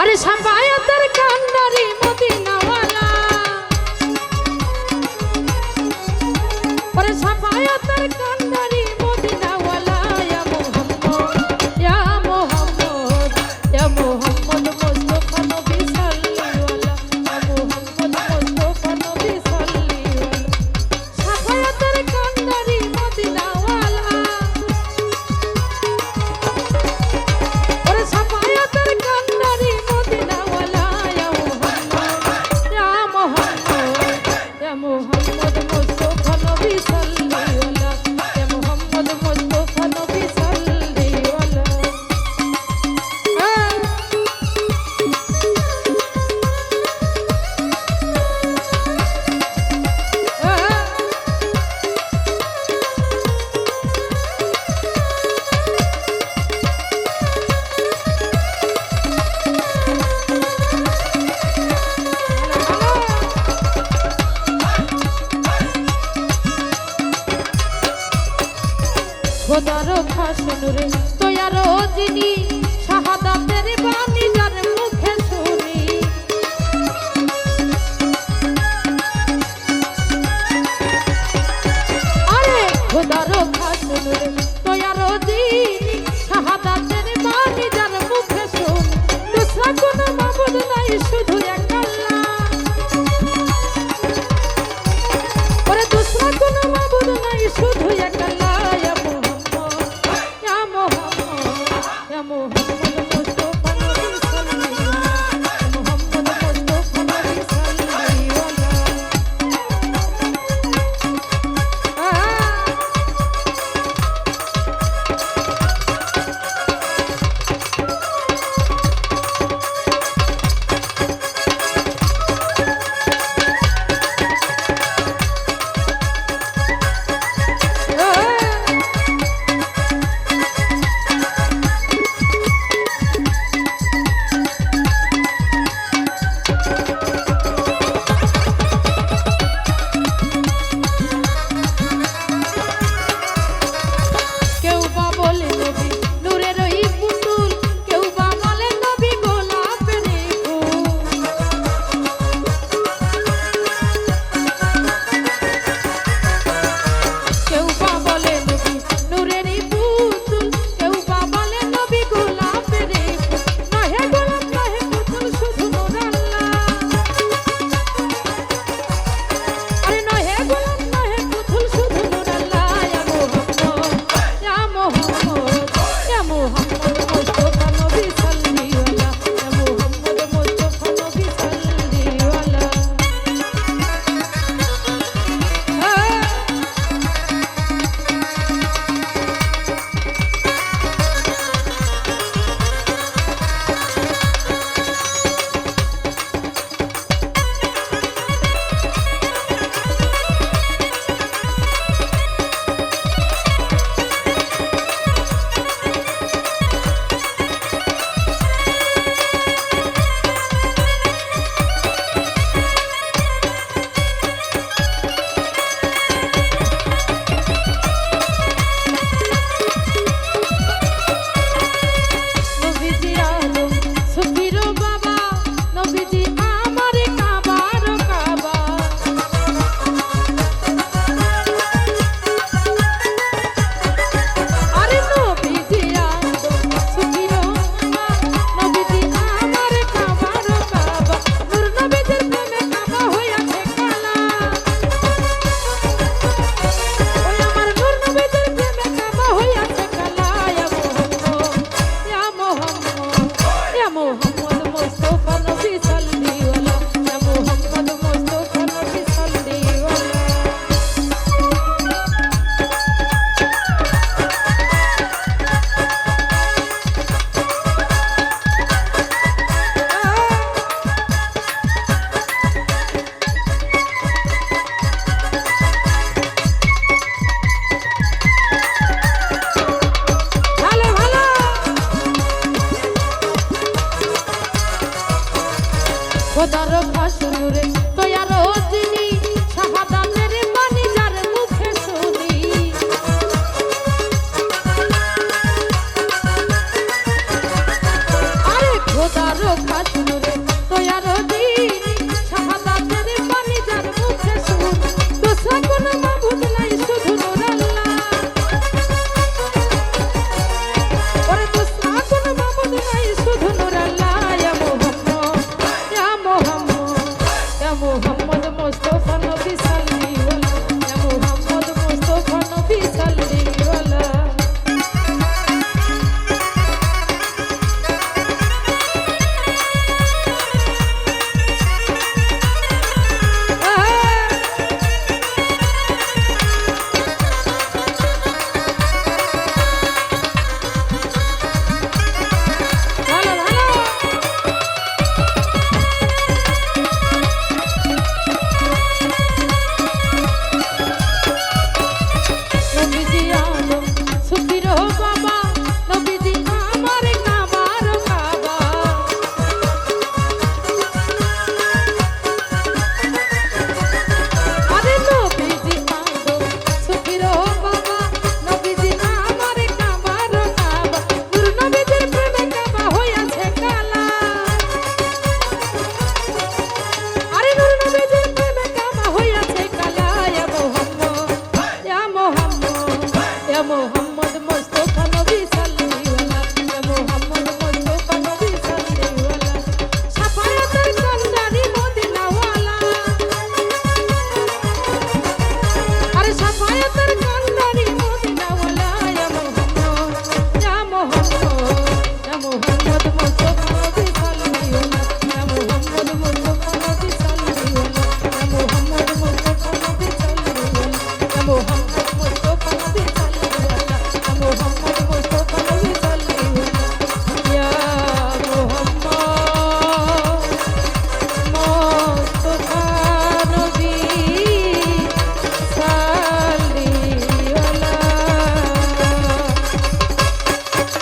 আরে সাপায়াতের কান্দারি মদিনাওয়ালা। আরে সাপায়াতের কান্দারি গোদার খোদার খাসনুরে তৈয়ার জিনি শাহাদাতের বান ওদার ভাসুর